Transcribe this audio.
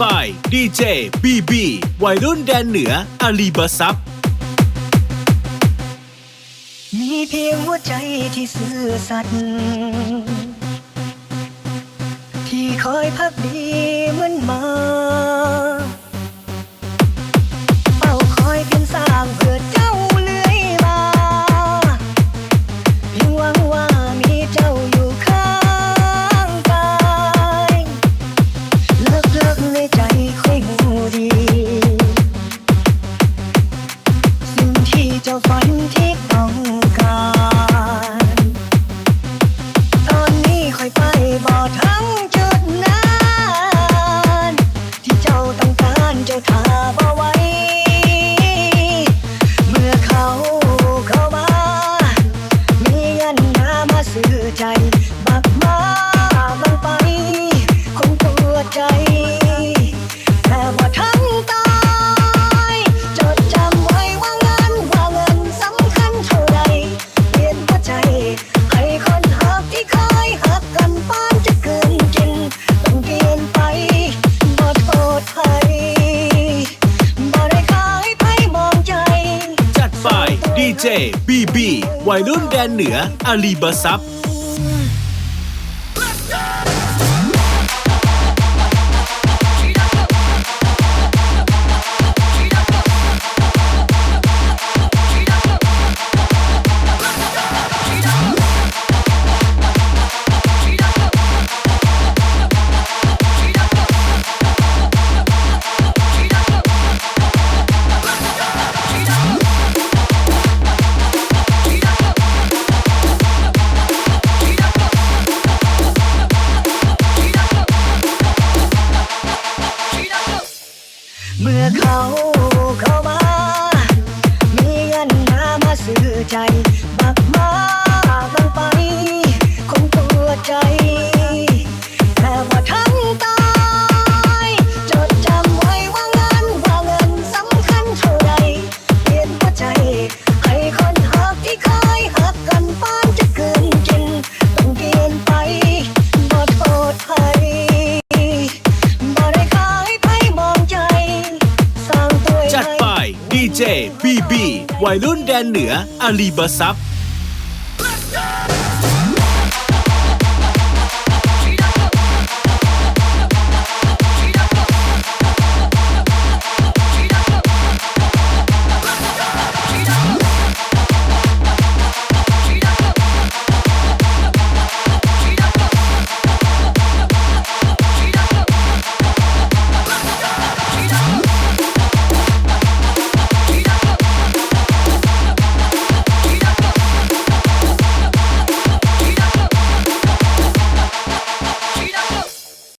ไปดีเจบีบีวัยรุ่นแดนเหนืออาลีบาซับมีเพียงหัวใจที่ซื่อสัตย์ที่คอยพักดี ฝันที่ต้องการตอนนี้ค่อยไปบอกทั้งจุดนั้นที่เจ้าต้องการเจ้าทาบ่ไว้ เมื่อเขาเข้ามา มีเงินมามาซื้อใจบักมาบางไปคงตัวใจ ยหักกันปานจะเกินกินต้องเกินไปบ่โทษใครบ่ได้ขายไพ่มองใจ จัดไปดีเจบีบีวัยรุ่นแดนเหนืออาลีบาซับ เมื่อเขาเข้ามา มีเงินมามาซื้อใจบักมาย สร้างตัวจัดไปดีเจบีบีวัยรุ่นแดนเหนืออาลีบาซับ